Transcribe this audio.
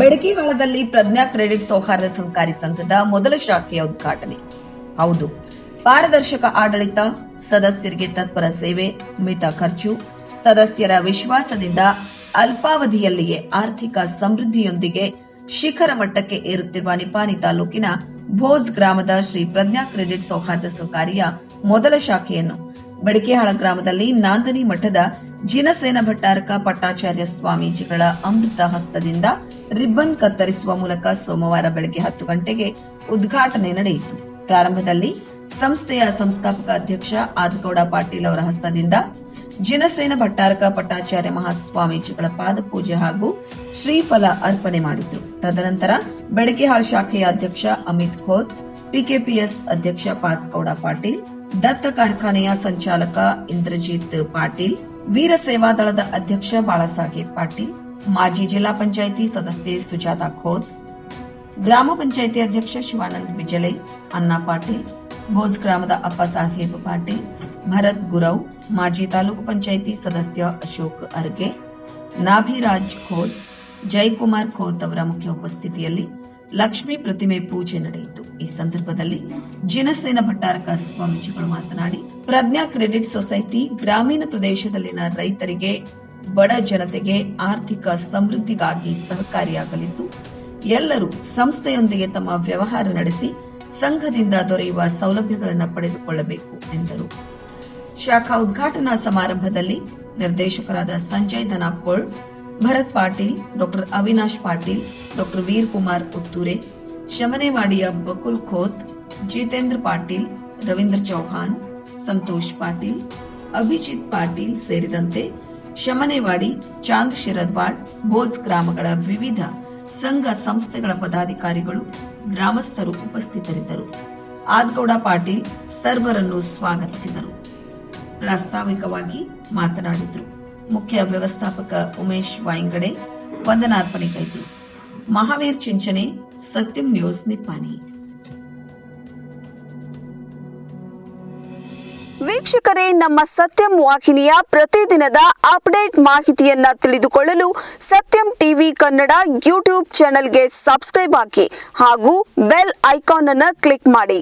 ಬೆಡಕಿಹಾಳದಲ್ಲಿ ಪ್ರಜ್ಞಾ credit ಸೌಹಾರ್ದ ಸಹಕಾರಿ ಸಂಘದ ಮೊದಲ ಶಾಖೆಯ ಉದ್ಘಾಟನೆ. ಹೌದು, ಪಾರದರ್ಶಕ ಆಡಳಿತ, ಸದಸ್ಯರಿಗೆ ತತ್ಪರ ಸೇವೆ, ಮಿತ ಖರ್ಚು, ಸದಸ್ಯರ ವಿಶ್ವಾಸದಿಂದ ಅಲ್ಪಾವಧಿಯಲ್ಲಿಯೇ ಆರ್ಥಿಕ ಸಮೃದ್ಧಿಯೊಂದಿಗೆ ಶಿಖರ ಮಟ್ಟಕ್ಕೆ ಏರುತ್ತಿರುವ ನಿಪಾನಿ ತಾಲೂಕಿನ ಭೋಜ್ ಗ್ರಾಮದ ಶ್ರೀ ಪ್ರಜ್ಞಾ ಕ್ರೆಡಿಟ್ ಸೌಹಾರ್ದ ಸಹಕಾರಿಯ ಮೊದಲ ಶಾಖೆಯನ್ನು ಬಡಿಕೆಹಾಳ ಗ್ರಾಮದಲ್ಲಿ ನಾಂದನಿ ಮಠದ ಜಿನಸೇನ ಭಟ್ಟಾರಕ ಪಟ್ಟಾಚಾರ್ಯ ಸ್ವಾಮೀಜಿಗಳ ಅಮೃತ ಹಸ್ತದಿಂದ ರಿಬ್ಬನ್ ಕತ್ತರಿಸುವ ಮೂಲಕ ಸೋಮವಾರ ಬೆಳಗ್ಗೆ ಹತ್ತು ಗಂಟೆಗೆ ಉದ್ಘಾಟನೆ ನಡೆಯಿತು. ಪ್ರಾರಂಭದಲ್ಲಿ ಸಂಸ್ಥೆಯ ಸಂಸ್ಥಾಪಕ ಅಧ್ಯಕ್ಷ ಆದಗೌಡ ಪಾಟೀಲ್ ಅವರ ಹಸ್ತದಿಂದ ಜಿನಸೇನ ಭಟ್ಟಾರಕ ಪಟ್ಟಾಚಾರ್ಯ ಮಹಾಸ್ವಾಮೀಜಿಗಳ ಪಾದಪೂಜೆ ಹಾಗೂ ಶ್ರೀಫಲ ಅರ್ಪಣೆ ಮಾಡಿದ್ರು. ತದನಂತರ ಬೆಳಗೆಹಾಳ್ ಶಾಖೆಯ ಅಧ್ಯಕ್ಷ ಅಮಿತ್ ಖೋತ್ ಪಿಕೆಪಿಎಸ್ ಅಧ್ಯಕ್ಷ ಪಾಸ್ಗೌಡ ಪಾಟೀಲ್ ದತ್ತ ಕಾರ್ಖಾನೆಯ ಸಂಚಾಲಕ ಇಂದ್ರಜಿತ್ ಪಾಟೀಲ್ ವೀರ ಸೇವಾದಳದ ಅಧ್ಯಕ್ಷ ಬಾಳಸಾಹೇಬ್ ಪಾಟೀಲ್ ಮಾಜಿ ಜಿಲ್ಲಾ ಪಂಚಾಯಿತಿ ಸದಸ್ಯೆ ಸುಜಾತಾ ಖೋತ್ ಗ್ರಾಮ ಪಂಚಾಯಿತಿ ಅಧ್ಯಕ್ಷ ಶಿವಾನಂದ್ ಬಿಜಲೆ ಅಣ್ಣಾ ಪಾಟೀಲ್ ಭೋಜ್ ಗ್ರಾಮದ ಅಪ್ಪ ಸಾಹೇಬ್ ಪಾಟೀಲ್ ಭರತ್ ಗುರವ್ ಮಾಜಿ ತಾಲೂಕು ಪಂಚಾಯಿತಿ ಸದಸ್ಯ ಅಶೋಕ್ ಅರ್ಗೆ ನಾಭಿರಾಜ್ ಖೋತ್ ಜಯಕುಮಾರ್ ಖೋತ್ ಅವರ ಮುಖ್ಯ ಉಪಸ್ಥಿತಿಯಲ್ಲಿ ಲಕ್ಷ್ಮೀ ಪ್ರತಿಮೆ ಪೂಜೆ ನಡೆಯಿತು. ಈ ಸಂದರ್ಭದಲ್ಲಿ ಜಿನಸೇನ ಭಟ್ಟಾರಕ ಸ್ವಾಮೀಜಿಗಳು ಮಾತನಾಡಿ, ಪ್ರಜ್ಞಾ ಕ್ರೆಡಿಟ್ ಸೊಸೈಟಿ ಗ್ರಾಮೀಣ ಪ್ರದೇಶದಲ್ಲಿನ ರೈತರಿಗೆ, ಬಡ ಜನತೆಗೆ ಆರ್ಥಿಕ ಸಮೃದ್ಧಿಗಾಗಿ ಸಹಕಾರಿಯಾಗಲಿದ್ದು, ಎಲ್ಲರೂ ಸಂಸ್ಥೆಯೊಂದಿಗೆ ತಮ್ಮ ವ್ಯವಹಾರ ನಡೆಸಿ ಸಂಘದಿಂದ ದೊರೆಯುವ ಸೌಲಭ್ಯಗಳನ್ನು ಪಡೆದುಕೊಳ್ಳಬೇಕು ಎಂದರು. ಶಾಖಾ ಉದ್ಘಾಟನಾ ಸಮಾರಂಭದಲ್ಲಿ ನಿರ್ದೇಶಕರಾದ ಸಂಜಯ್ ಧನಾಪೋಳ್ ಭರತ್ ಪಾಟೀಲ್, ಡಾಕ್ಟರ್ ಅವಿನಾಶ್ ಪಾಟೀಲ್, ಡಾಕ್ಟರ್ ವೀರ್ ಕುಮಾರ್ ಉತ್ತೂರೆ, ಶಮನೆವಾಡಿಯ ಬಕುಲ್ ಖೋತ್, ಜಿತೇಂದ್ರ ಪಾಟೀಲ್, ರವೀಂದ್ರ ಚೌಹಾಣ್, ಸಂತೋಷ್ ಪಾಟೀಲ್, ಅಭಿಜಿತ್ ಪಾಟೀಲ್ ಸೇರಿದಂತೆ ಶಮನೆವಾಡಿ, ಚಾಂದ್ ಶಿರದ್ವಾಡ್ ಬೋಜ್ ಗ್ರಾಮಗಳ ವಿವಿಧ ಸಂಘ ಸಂಸ್ಥೆಗಳ ಪದಾಧಿಕಾರಿಗಳು, ಗ್ರಾಮಸ್ಥರು ಉಪಸ್ಥಿತರಿದ್ದರು. ಆದ್ಗೌಡ ಪಾಟೀಲ್ ಸರ್ವರನ್ನು ಸ್ವಾಗತಿಸಿದರು. ಪ್ರಾಸ್ತಾವಿಕವಾಗಿ ಮಾತನಾಡಿದ್ರು. ಮುಖ್ಯ ವ್ಯವಸ್ಥಾಪಕ ಉಮೇಶ್ ವಾಯಿಂಗಡೆ ವಂದನಾರ್ಪಣೆ ಕೈದ್ರು ಮಹಾವೀರ್ ಚಿಂಚನೆ ಸತ್ಯಂ ನ್ಯೂಸ್, ನಿಪ್ಪಾನಿ. ವೀಕ್ಷಕರೇ, ನಮ್ಮ ಸತ್ಯಂ ವಾಹಿನಿಯ ಪ್ರತಿದಿನದ ಅಪ್ಡೇಟ್ ಮಾಹಿತಿಯನ್ನ ತಿಳಿದುಕೊಳ್ಳಲು ಸತ್ಯಂ ಟಿವಿ ಕನ್ನಡ ಯೂಟ್ಯೂಬ್ ಚಾನೆಲ್ಗೆ ಸಬ್ಸ್ಕ್ರೈಬ್ ಹಾಕಿ ಹಾಗೂ ಬೆಲ್ ಐಕಾನ್ ಅನ್ನು ಕ್ಲಿಕ್ ಮಾಡಿ.